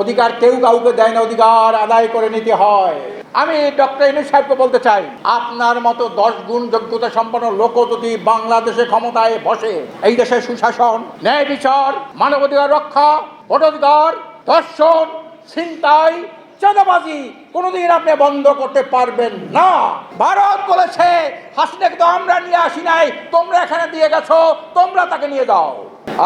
অধিকার কেউ কাউকে দেয় না, অধিকার আদায় করে নিতে হয়। আমি ডক্টর ইনুস সাহেবকে বলতে চাই, আপনার মতো দশ গুণ যোগ্যতা সম্পন্ন লোক যদি বাংলাদেশে ক্ষমতায় বসে, এই দেশের সুশাসন, ন্যায় বিচার, মানবাধিকার রক্ষা, ভোটাধিকার, ধর্ষণ, ছিনতাই, চাঁদাবাজি, কোনোদিন আপনি বন্ধ করতে পারবেন না। ভারত বলেছে, হাসিনাকে তো আমরা নিয়ে আসি নাই, তোমরা এখানে দিয়ে গেছো, তোমরা তাকে নিয়ে যাও।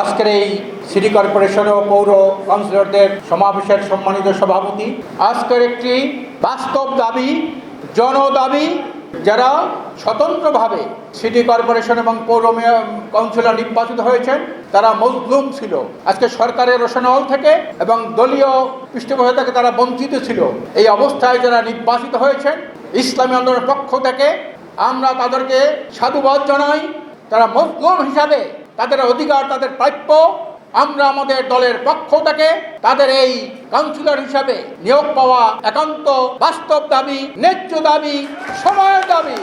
আজকের এই সিটি কর্পোরেশন ও পৌর কাউন্সিলরদের সমাবেশের সম্মানিত সভাপতি। আজকের একটি বাস্তব দাবি, জনদাবি, যারা স্বতন্ত্রভাবে সিটি কর্পোরেশন এবং পৌর কাউন্সিলর নির্বাচিত হয়েছেন, তারা মজলুম ছিল। আজকে সরকারের রোশনাল থেকে এবং দলীয় পৃষ্ঠপোষক থেকে তারা বঞ্চিত ছিল। এই অবস্থায় যারা নির্বাচিত হয়েছেন, ইসলামী আন্দোলনের পক্ষ থেকে আমরা তাদেরকে সাধুবাদ জানাই। তারা মজলুম হিসাবে তাদের অধিকার, তাদের প্রাপ্য, আমরা আমাদের দলের পক্ষ থেকে তাদের এই কাউন্সিলর হিসাবে নিয়োগ পাওয়া একান্ত বাস্তব দাবি, ন্যায্য দাবি, সময়ের দাবি।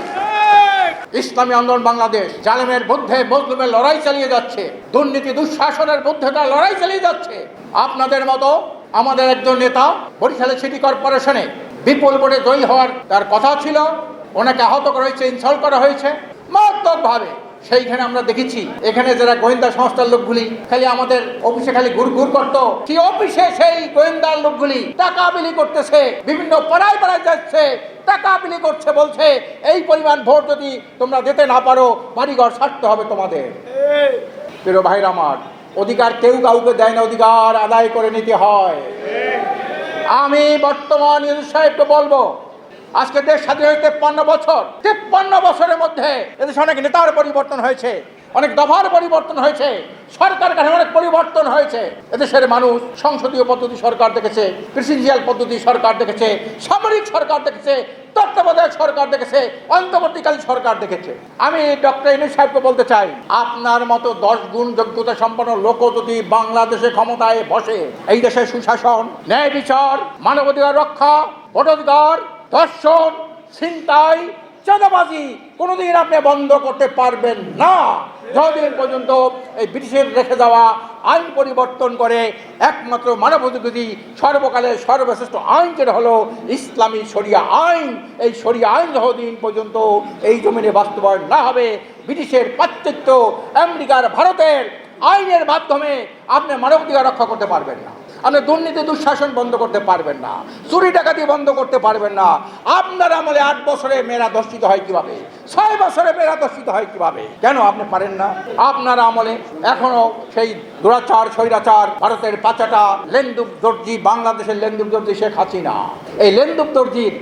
ইসলামী আন্দোলন বাংলাদেশ জালেমের মধ্যে মজলুমের লড়াই চালিয়ে যাচ্ছে, দুর্নীতি দুঃশাসনের মধ্যে তারা লড়াই চালিয়ে যাচ্ছে। আপনাদের মতো আমাদের একজন নেতা বরিশালের সিটি কর্পোরেশনে বিপুল ভোটে জয়ী হওয়ার তার কথা ছিল, ওনাকে আহত করা হয়েছে, ইনসাল্ট করা হয়েছে। মারাত্মকভাবে সেইখানে আমরা দেখেছি এখানে যারা গোয়েন্দা সংস্থার লোকগুলি খালি আমাদের অফিসে খালি ঘুর ঘুর করতো সেই অফিসে সেই গোয়েন্দার লোকগুলি টাকা বিলি করতেছে বিভিন্ন পাড়ায় পাড়ায় যাচ্ছে টাকা বিলি করছে বলছে এই পরিমাণ ভোট যদি তোমরা দিতে না পারো বাড়িঘর ছাড়তে হবে তোমাদের। প্রিয় ভাইর আমার অধিকার কেউ কাউকে দেয় না অধিকার আদায় করে নিতে হয়। আমি বর্তমান সাহেবকে বলব আজকে দেশ স্বাধীন হয়েছে তেপ্পান্ন বছর। তেপ্পান্ন বছরের মধ্যে এদেশে অনেক নেতার পরিবর্তন হয়েছে, অনেক দফার পরিবর্তন হয়েছে সরকার কাঠামো অনেক পরিবর্তন হয়েছে। এদেশের মানুষ সংসদীয় পদ্ধতি সরকার দেখেছে প্রেসিডেন্সিয়াল পদ্ধতি সরকার দেখেছে, সামরিক সরকার দেখেছে, তত্ত্বাবধায়ক সরকার দেখেছে, অন্তর্বর্তীকালীন সরকার দেখেছে। আমি ডক্টর ইনুস সাহেবকে বলতে চাই, আপনার মতো দশ গুণ যোগ্যতা সম্পন্ন লোক যদি বাংলাদেশে ক্ষমতায় বসে, এই দেশের সুশাসন, ন্যায় বিচার, মানবাধিকার রক্ষা, ভোটাধিকার ধর্ষণ, ছিনতাই, চাঁদাবাজি কোনোদিন আপনি বন্ধ করতে পারবেন না। যতদিন পর্যন্ত এই ব্রিটিশের রেখে যাওয়া আইন পরিবর্তন করে একমাত্র মানবাধিকারী সর্বকালের সর্বশ্রেষ্ঠ আইন যেটা হলো ইসলামী শরিয়া আইন, এই শরিয়া আইন যতদিন পর্যন্ত এই জমিনে বাস্তবায়ন না হবে, ব্রিটিশের পাশ্চাত্য, আমেরিকার, ভারতের আইনের মাধ্যমে আপনি মানবাধিকার রক্ষা করতে পারবেন না। আপনি দুর্নীতি, দুঃশাসন বন্ধ করতে পারবেন না। চুরি, ডাকাতি বন্ধ করতে পারবেন না। আপনার আমলে আট বছরে মেয়েরা দর্শিত হয় কীভাবে? ছয় বছরে মেয়েরা দর্শিত হয় কীভাবে? কেন আপনি পারেন না? আপনার আমলে এখনও সেই দুরাচার, স্বৈরাচার, ভারতের পাচাটা লেন্দুক দর্জি, বাংলাদেশের লেন্দুক দর্জি শেখ হাসিনা। এই লেন্দুক দর্জির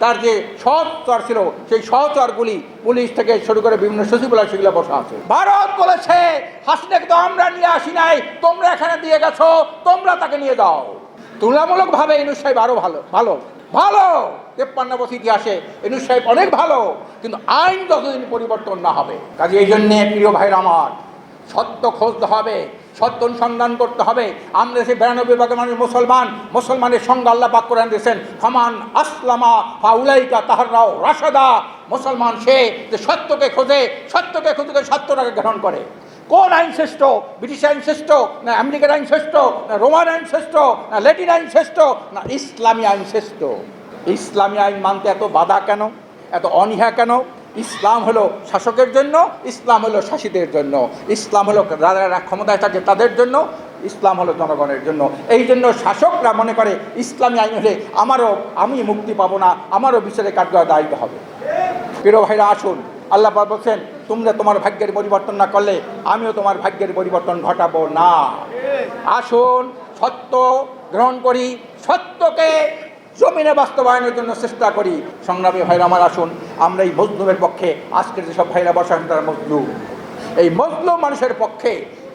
তার যে সহচর ছিল, সেই সহচরগুলি পুলিশ থেকে শুরু করে বিভিন্ন সচিবালয় সেগুলো বসা আছে। ভারত বলেছে, হাসিনাকে তো আমরা নিয়ে আসি নাই তোমরা এখানে দিয়ে গেছো, তোমরা তাকে নিয়ে যাও। তুলনামূলকভাবে ইনুস সাহেব আরও ভালো ভালো ভালো। তেপ্পান্ন বছর ইতিহাসে ইনুস সাহেব অনেক ভালো, কিন্তু আইন যতদিন পরিবর্তন না হবে, কাজে এই জন্যে প্রিয় ভাইরা আমার, সত্য খুঁজতে হবে, সত্য অনুসন্ধান করতে হবে। আমরা দেশে বিরানব্বই ভাগের মানুষ মুসলমান, মুসলমানের সঙ্গে আল্লাহ পাক কোরআন দিয়েছেন, ফমান আসলামা ফাউলাইকা তাহারাও রাশাদা। মুসলমান সে যে সত্যকে খোঁজে, সত্যকে খুঁজে সত্যটাকে গ্রহণ করে। কোন আইন শ্রেষ্ঠ? ব্রিটিশ আইন শ্রেষ্ঠ? না আমেরিকার আইন শ্রেষ্ঠ? না রোমান আইন শ্রেষ্ঠ? না ল্যাটিন আইন শ্রেষ্ঠ? না ইসলামী আইন শ্রেষ্ঠ? ইসলামী আইন মানতে এত বাধা কেন? এত অনীহা কেন? ইসলাম হলো শাসকের জন্য, ইসলাম হলো শাসিতের জন্য। ইসলাম হলো যারা ক্ষমতায় থাকে তাদের জন্য, ইসলাম হলো জনগণের জন্য। এই জন্য শাসকরা মনে করে, ইসলামী আইন হলে আমারও, আমি মুক্তি পাবো না, আমারও বিচারে কার্য দায়িত্ব হবে। প্রিয় ভাইরা, আসুন। আল্লাহ বলছেন তোমরা তোমার ভাগ্যের পরিবর্তন না করলে আমিও তোমার ভাগ্যের পরিবর্তন ঘটাবো না। আসুন, সত্য গ্রহণ করি, সত্যকে জমিনে বাস্তবায়নের জন্য চেষ্টা করি। সংগ্রামী ভাইরা আমার, আসুন, আমরা এই মজলুমের পক্ষে, আজকের যেসব ভাইরা বসেন তারা মজলুম। এই মজলুম মানুষের পক্ষে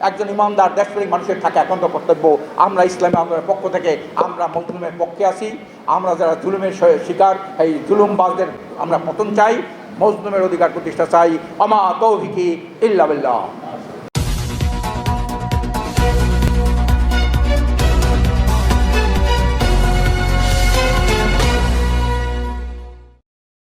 একজন ইমানদার, দেশপ্রেমিক মানুষের থাকে একান্ত কর্তব্য। আমরা ইসলামী আন্দোলনের পক্ষ থেকে আমরা মজলুমের পক্ষে আছি। আমরা যারা জুলুমের শিকার, এই জুলুমবাজদের আমরা পতন চাই। মজলুমের অধিকার প্রতিষ্ঠা চাই। আমা তৌফিকি ইল্লা বিল্লাহ।